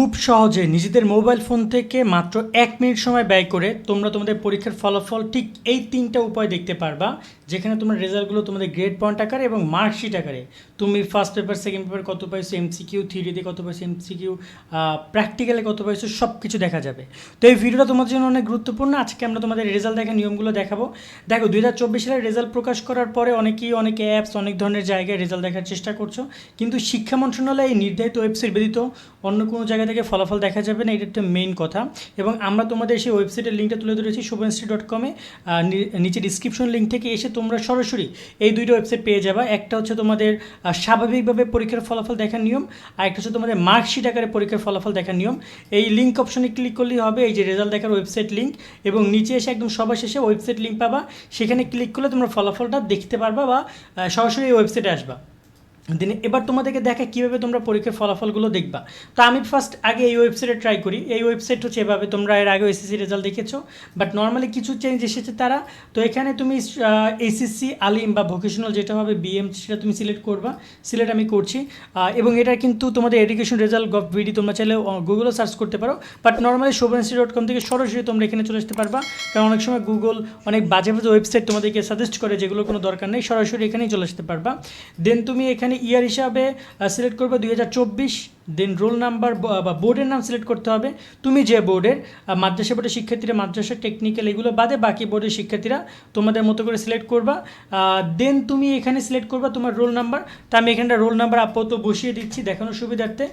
খুব সহজে নিজেদের মোবাইল ফোন থেকে মাত্র এক মিনিট সময় ব্যয় করে তোমরা তোমাদের পরীক্ষার ফলাফল ঠিক এই তিনটা উপায় দেখতে পারবা, যেখানে তোমার রেজাল্টগুলো তোমাদের গ্রেড পয়েন্ট আকারে এবং মার্কশিট আকারে। তুমি ফার্স্ট পেপার সেকেন্ড পেপার কত পাইছো এমসিকিউ থিওরিতে কত পাইছো এমসিকিউ প্র্যাকটিক্যালে কত পাইছো সব কিছু দেখা যাবে। তো এই ভিডিওটা তোমাদের জন্য অনেক গুরুত্বপূর্ণ। আজকে আমরা তোমাদের রেজাল্ট দেখা নিয়মগুলো দেখাবো। দেখো, দুই হাজার চব্বিশ সালের রেজাল্ট প্রকাশ করার পরে অনেকেই অনেক অ্যাপস অনেক ধরনের জায়গায় রেজাল্ট দেখার চেষ্টা করছ। কিন্তু শিক্ষা মন্ত্রণালয় এই নির্ধারিত ওয়েবসাইট ব্যতীত অন্য কোনো জায়গা থেকে ফলাফল দেখা যাবে না, এটা একটা মেইন কথা। এবং আমরা তোমাদের সেই ওয়েবসাইটের লিঙ্কটা তুলে ধরেছি শুভশ্রী ডট কমে নিচে ডিসক্রিপশন লিঙ্ক থেকে এসে তোমরা সরাসরি এই দুইটা ওয়েবসাইট পেয়ে যাবা। একটা হচ্ছে তোমাদের স্বাভাবিকভাবে পরীক্ষার ফলাফল দেখার নিয়ম, আর একটা হচ্ছে তোমাদের মার্কশিট আকারে পরীক্ষার ফলাফল দেখার নিয়ম। এই লিঙ্ক অপশনে ক্লিক করলেই হবে, এই যে রেজাল্ট দেখার ওয়েবসাইট লিঙ্ক এবং নিচে এসে একদম সবার শেষে ওয়েবসাইট লিঙ্ক পাবা। সেখানে ক্লিক করলে তোমরা ফলাফলটা দেখতে পারবা বা সরাসরি এই ওয়েবসাইটে আসবা। দিনে এবার তোমাদেরকে দেখা কীভাবে তোমরা পরীক্ষার ফলাফলগুলো দেখবা। তো আমি ফার্স্ট আগে এই ওয়েবসাইটে ট্রাই করি। এই ওয়েবসাইট হচ্ছে এভাবে তোমরা এর আগে এসএসসি রেজাল্ট দেখেছ। বাট নর্মালি কিছু চেঞ্জ এসেছে তারা। তো এখানে তুমি এসএসসি আলিম বা ভোকেশনাল যেটা হবে বিএম সেটা তুমি সিলেক্ট করবা। সিলেক্ট আমি করছি। এবং এটা কিন্তু তোমাদের এডুকেশন রেজাল্ট গভ ভিডি তোমরা চাইলে গুগলও সার্চ করতে পারো। বাট নর্মালি শোভেন্সি ডট কম থেকে সরাসরি তোমরা এখানে চলে আসতে পারবা। কারণ অনেক সময় গুগল অনেক বাজে বাজে ওয়েবসাইট তোমাদেরকে সাজেস্ট করে, যেগুলো কোনো দরকার নেই, সরাসরি এখানেই চলে আসতে পারবা। দেন তুমি এখানে ইয়ার হিসাবে সিলেক্ট করবে দুই দেন রোল নাম্বার বা বোর্ডের নাম সিলেক্ট করতে হবে। তুমি যে বোর্ডের মাদ্রাসা বোর্ডের শিক্ষার্থীরা মাদ্রাসা টেকনিক্যাল এগুলো বাদে বাকি বোর্ডের শিক্ষার্থীরা তোমাদের মতো করে সিলেক্ট করবা। দেন তুমি এখানে সিলেক্ট করবা তোমার রোল নাম্বার তা আমি এখানটা রোল নাম্বার আপাতত বসিয়ে দিচ্ছি, দেখানোর সুবিধার্থে।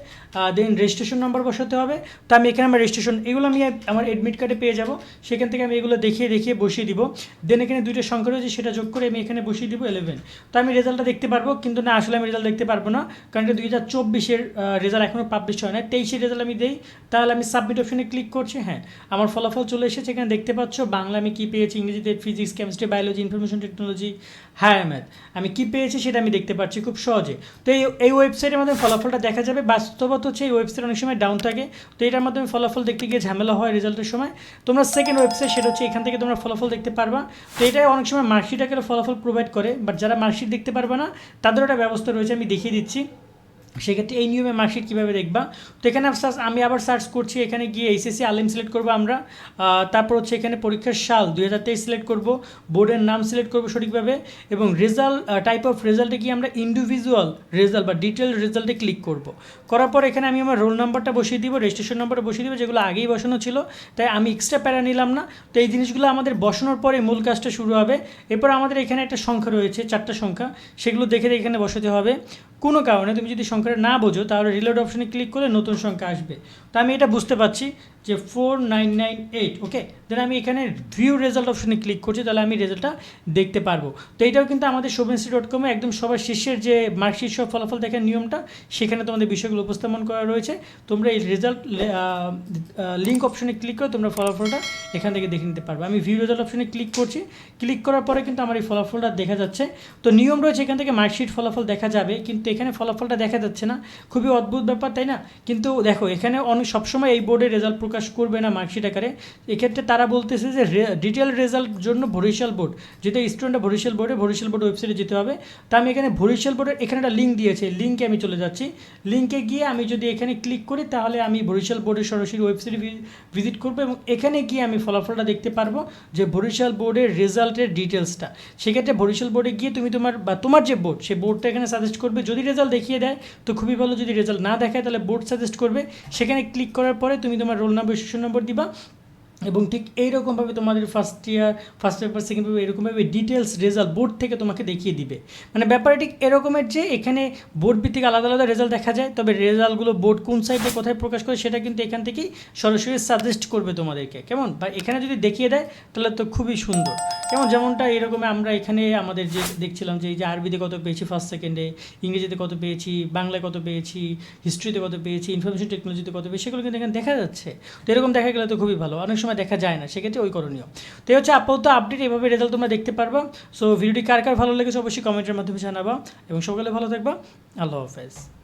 দেন রেজিস্ট্রেশন নাম্বার বসাতে হবে। তো আমি এখানে আমার রেজিস্ট্রেশন এগুলো আমি আমার এডমিট কার্ডে পেয়ে যাব। সেখান থেকে আমি এগুলো দেখিয়ে দেখিয়ে বসিয়ে দিব। দেন এখানে দুইটা সংখ্যা রয়েছে, সেটা যোগ করে আমি এখানে বসিয়ে দিব ইলেভেন তো আমি রেজাল্টটা দেখতে পারব, কিন্তু না, আসলে আমি রেজাল্ট দেখতে পারব না। কারণ এটা দুই হাজার চব্বিশের রেজাল্ট এখনও পাবলিশ হয় না। তেইশে রেজাল্ট আমি দেই, তাহলে আমি সাবমিট অপশনে ক্লিক করছি হ্যাঁ। আমার ফলাফল চলে এসেছে, এখানে দেখতে পাচ্ছ, বাংলা আমি কী পেয়েছি, ইংরেজিতে physics chemistry biology information technology হ্যাঁ ম্যাথ আমি কী পেয়েছি সেটা আমি দেখতে পাচ্ছি খুব সহজে। তো এই এই ওয়েবসাইটের মাধ্যমে ফলাফলটা দেখা যাবে। বাস্তবত হচ্ছে এই ওয়েবসাইট অনেক সময় ডাউন থাকে। তো এটার মাধ্যমে ফলাফল দেখতে গিয়ে ঝামেলা হয় রেজাল্টের সময়। তোমরা সেকেন্ড ওয়েবসাইট সেটা হচ্ছে এখান থেকে তোমরা ফলাফল দেখতে পারবা। তো এটাই অনেক সময় মার্কশিট আকারে ফলাফল প্রোভাইড করে বাট যারা মার্কশিট দেখতে পারবে না, তাদের একটা ব্যবস্থা রয়েছে, আমি দেখিয়ে দিচ্ছি। সেক্ষেত্রে এই নিয়মে মার্কশিট কীভাবে দেখবা? তো এখানে আমি আবার সার্চ করছি, এখানে গিয়ে এইচএসসি আলিম সিলেক্ট করব আমরা। তারপর হচ্ছে এখানে পরীক্ষার সাল দুই হাজার তেইশ সিলেক্ট করব বোর্ডের নাম সিলেক্ট করব সঠিকভাবে এবং রেজাল্ট টাইপ অফ রেজাল্টে গিয়ে আমরা ইন্ডিভিজুয়াল রেজাল্ট বা ডিটেল রেজাল্টে ক্লিক করব। করার পর এখানে আমি আমার রোল নাম্বারটা বসিয়ে দিব রেজিস্ট্রেশন নাম্বারটা বসিয়ে দিব, যেগুলো আগেই বসানো ছিল। তাই আমি এক্সট্রা প্যারা নিলাম না। তো এই জিনিসগুলো আমাদের বসানোর পরে মূল কাজটা শুরু হবে। এরপর আমাদের এখানে একটা সংখ্যা রয়েছে, চারটা সংখ্যা। সেগুলো দেখে এখানে বসাতে হবে। কোনো কারণে তুমি যদি সংখ্যাটা না বোঝো, তাহলে রিলোড অপশনে ক্লিক করে নতুন সংখ্যা আসবে। তো আমি এটা বুঝতে পারছি। যে four nine nine eight okay then আমি এখানে ভিউ রেজাল্ট অপশনে ক্লিক করছি, তাহলে আমি রেজাল্টটা দেখতে পারব। তো এটাও কিন্তু আমাদের শোভেন্সি ডট কমে একদম সবার শেষের যে মার্কশিট সব ফলাফল দেখার নিয়মটা, সেখানে তোমাদের বিষয়গুলো উপস্থাপন করা রয়েছে। তোমরা এই রেজাল্ট লিঙ্ক অপশনে ক্লিক করে তোমরা ফলাফলটা এখান থেকে দেখে নিতে পারবে। আমি ভিউ রেজাল্ট অপশনে ক্লিক করছি। ক্লিক করার পরে কিন্তু আমার এই ফলাফলটা দেখা যাচ্ছে। তো নিয়ম রয়েছে এখান থেকে মার্কশিট ফলাফল দেখা যাবে, কিন্তু এখানে ফলাফলটা দেখা যাচ্ছে না। খুবই অদ্ভুত ব্যাপার, তাই না? কিন্তু দেখো, এখানে অনেক সবসময় এই বোর্ডে রেজাল্ট প্রকাশ করবে না মার্কশিট আকারে, এক্ষেত্রে তারা বলতেছে যে ডিটেল রেজাল্ট জন্য বরিশাল বোর্ড যেটা স্টুডেন্টরা বরিশাল বোর্ডে বরিশাল বোর্ড ওয়েবসাইটে যেতে হবে। তা আমি এখানে বরিশাল বোর্ডের এখানে একটা লিঙ্ক দিয়েছে লিঙ্কে আমি চলে যাচ্ছি। লিঙ্কে গিয়ে আমি যদি এখানে ক্লিক করি, তাহলে আমি বরিশাল বোর্ডের সরাসরি ওয়েবসাইটে ভিজিট করব এবং এখানে গিয়ে আমি ফলাফলটা দেখতে পারব যে বরিশাল বোর্ডের রেজাল্টের ডিটেলসটা সেক্ষেত্রে বরিশাল বোর্ডে গিয়ে তুমি তোমার বা তোমার যে বোর্ড সেই বোর্ডটা এখানে সাজেস্ট করবে। যদি রেজাল্ট দেখিয়ে দেয়, তো খুবই ভালো। যদি রেজাল্ট না দেখায়, তাহলে বোর্ড সাজেস্ট করবে। সেখানে ক্লিক করার পরে তুমি তোমার রোল নাম্বার সেশন নম্বর দিবা। এবং ঠিক এইরকমভাবে তোমাদের first year first paper second paper এরকমভাবে ডিটেলস রেজাল্ট বোর্ড থেকে তোমাকে দেখিয়ে দিবে। মানে ব্যাপারটা ঠিক এরকমের যে এখানে বোর্ড ভিত্তিক আলাদা আলাদা রেজাল্ট দেখা যায়, তবে রেজাল্টগুলো বোর্ড কোন সাইডে কোথায় প্রকাশ করে সেটা কিন্তু এখান থেকেই সরাসরি সাজেস্ট করবে তোমাদেরকে, কেমন? বা এখানে যদি দেখিয়ে দেয়, তাহলে তো খুবই সুন্দর। কেমন? যেমনটা এরকম আমরা এখানে আমাদের যে দেখছিলাম যে এই যে আরবিতে কত পেয়েছি ফার্স্ট সেকেন্ডে ইংরেজিতে কত পেয়েছি, বাংলায় কত পেয়েছি হিস্ট্রিতে কত পেয়েছি ইনফরমেশন টেকনোলজিতে কত পেয়েছি, সেগুলো কিন্তু এখানে দেখা যাচ্ছে। তো এরকম দেখা গেলে তো খুবই ভালো। অনেক সময় দেখা যায় না, সেক্ষেত্রে ওই করণীয়। তো হচ্ছে আপাতত আপডেট এভাবে রেজাল্ট তোমরা দেখতে পারবা। সো ভিডিওটি কার কার ভালো লেগেছে অবশ্যই কমেন্টের মাধ্যমে জানাবা। এবং সকালে ভালো থাকবা। আল্লাহ হাফেজ।